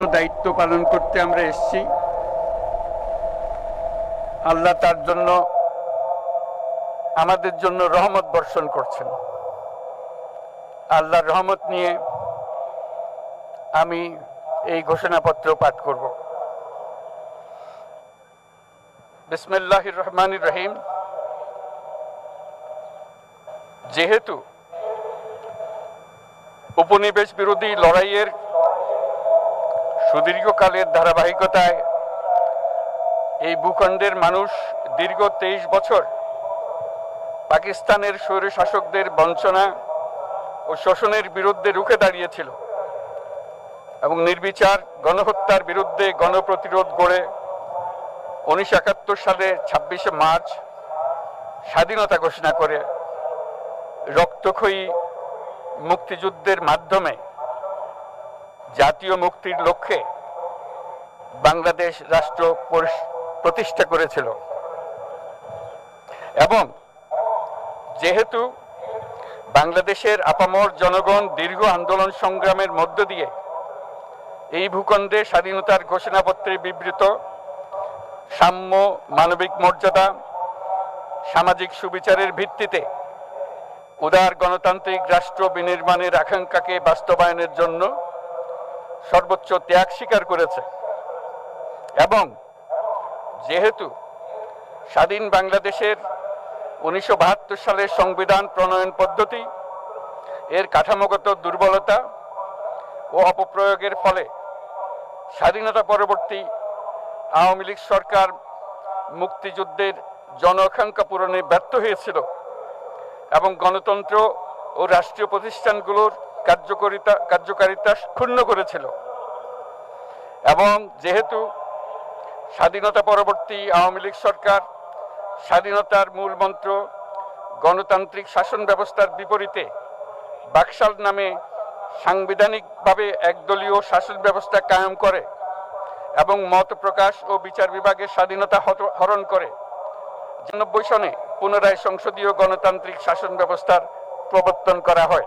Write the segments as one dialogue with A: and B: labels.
A: দায়িত্ব পালন করতে আমরা এসেছি। আল্লাহ তার জন্য আমাদের জন্য রহমত বর্ষণ করছেন। আল্লাহর রহমত নিয়ে আমি এই ঘোষণাপত্র পাঠ করব। বিসমিল্লাহ রহমান রহিম। যেহেতু উপনিবেশ বিরোধী লড়াইয়ের সুদীর্ঘকালের ধারাবাহিকতায় এই ভূখণ্ডের মানুষ দীর্ঘ তেইশ বছর পাকিস্তানের স্বৈর শাসকদের বঞ্চনা ও শোষণের বিরুদ্ধে রুখে দাঁড়িয়েছিল এবং নির্বিচার গণহত্যার বিরুদ্ধে গণপ্রতিরোধ গড়ে উনিশশো একাত্তর সালে ছাব্বিশে মার্চ স্বাধীনতা ঘোষণা করে রক্তক্ষয়ী মুক্তিযুদ্ধের মাধ্যমে জাতীয় মুক্তির লক্ষ্যে বাংলাদেশ রাষ্ট্র প্রতিষ্ঠা করেছিল। এবং যেহেতু বাংলাদেশের আপামর জনগণ দীর্ঘ আন্দোলন সংগ্রামের মধ্য দিয়ে এই ভূখণ্ডে স্বাধীনতার ঘোষণাপত্রে বিবৃত সাম্য মানবিক মর্যাদা, সামাজিক সুবিচারের ভিত্তিতে উদার গণতান্ত্রিক রাষ্ট্র বিনির্মাণের আকাঙ্ক্ষাকে বাস্তবায়নের জন্য সর্বোচ্চ ত্যাগ স্বীকার করেছে। এবং যেহেতু স্বাধীন বাংলাদেশের উনিশশো বাহাত্তর সালের সংবিধান প্রণয়ন পদ্ধতি, এর কাঠামোগত দুর্বলতা ও অপপ্রয়োগের ফলে স্বাধীনতা পরবর্তী আওয়ামী লীগ সরকার মুক্তিযুদ্ধের জন আকাঙ্ক্ষা পূরণে ব্যর্থ হয়েছিল এবং গণতন্ত্র ও রাষ্ট্রীয় প্রতিষ্ঠানগুলোর কার্যকারিতা কার্যকারিতা ক্ষুণ্ণ করেছিল। এবং যেহেতু স্বাধীনতা পরবর্তী আওয়ামী লীগ সরকার স্বাধীনতার মূল মন্ত্র গণতান্ত্রিক শাসন ব্যবস্থার বিপরীতে বাকশাল নামে সাংবিধানিকভাবে একদলীয় শাসন ব্যবস্থা কায়েম করে এবং মত প্রকাশ ও বিচার বিভাগের স্বাধীনতা হরণ করে নব্বই সনে পুনরায় সংসদীয় গণতান্ত্রিক শাসন ব্যবস্থার প্রবর্তন করা হয়।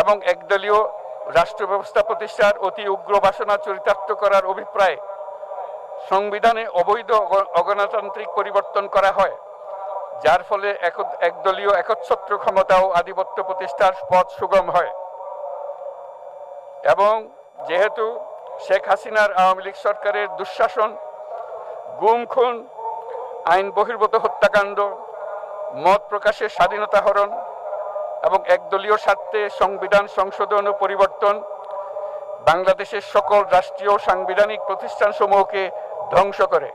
A: এবং একদলীয় রাষ্ট্র ব্যবস্থা প্রতিষ্ঠার অতি উগ্র বাসনা চরিতার্থ করার অভিপ্রায়ে সংবিধানে অবৈধ অগণতান্ত্রিক পরিবর্তন করা হয়, যার ফলে এক- একদলীয় একচ্ছত্র ক্ষমতা ও আধিপত্য প্রতিষ্ঠার পথ সুগম হয়। এবং যেহেতু শেখ হাসিনার আওয়ামী লীগ সরকারের দুঃশাসন, গুম, খুন, আইন বহির্ভূত হত্যাকাণ্ড, মত প্রকাশের স্বাধীনতা হরণ এবং একদলীয় স্বার্থে সংবিধান সংশোধন ও পরিবর্তন বাংলাদেশের সকল রাষ্ট্রীয় সাংবিধানিক প্রতিষ্ঠানসমূহকে ধ্বংস করে।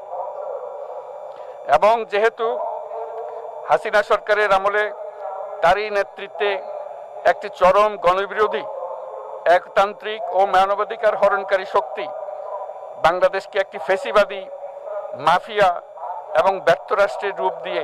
A: এবং যেহেতু হাসিনা সরকারের আমলে তারই নেতৃত্বে একটি চরম গণবিরোধী, একতান্ত্রিক ও মানবাধিকার হরণকারী শক্তি বাংলাদেশকে একটি ফেসিবাদী, মাফিয়া এবং ব্যর্থ রাষ্ট্রের রূপ দিয়ে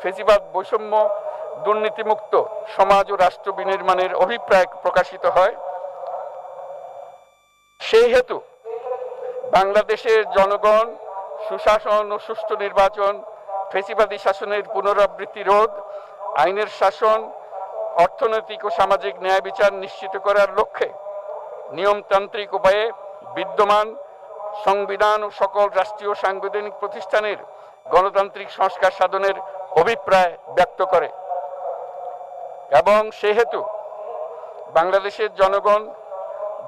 A: ফেসিবাদ বৈষম্য, দুর্নীতিমুক্ত সমাজ ও রাষ্ট্র বিনির্মাণের অভিপ্রায় প্রকাশিত হয়। সেই হেতু বাংলাদেশের জনগণ, সুশাসন ও সুষ্ঠু নির্বাচন ফেসিবাদী শাসনের পুনরাবৃত্তি রোধ, আইনের শাসন, অর্থনৈতিক ও সামাজিক ন্যায় বিচার নিশ্চিত করার লক্ষ্যে নিয়মতান্ত্রিক উপায়ে বিদ্যমান সংবিধান ও সকল রাষ্ট্রীয় সাংবিধানিক প্রতিষ্ঠানের গণতান্ত্রিক সংস্কার সাধনের অভিপ্রায় ব্যক্ত করে। এবং সেহেতু বাংলাদেশের জনগণ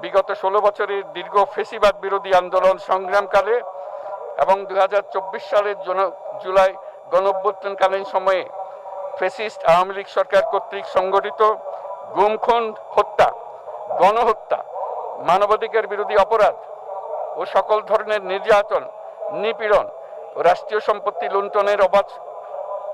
A: বিগত ষোলো বছরের দীর্ঘ ফেসিবাদ বিরোধী আন্দোলন সংগ্রামকালে এবং দু হাজার চব্বিশ সালের জুলাই গণঅভ্যুত্থানকালীন সময়ে ফেসিস্ট আওয়ামী লীগ সরকার কর্তৃক সংগঠিত গুমখুন হত্যা, গণহত্যা, মানবাধিকার বিরোধী অপরাধ ও সকল ধরনের নির্যাতন, নিপীড়ন রাষ্ট্রীয় সম্পত্তি লুণ্ঠনের অবাধ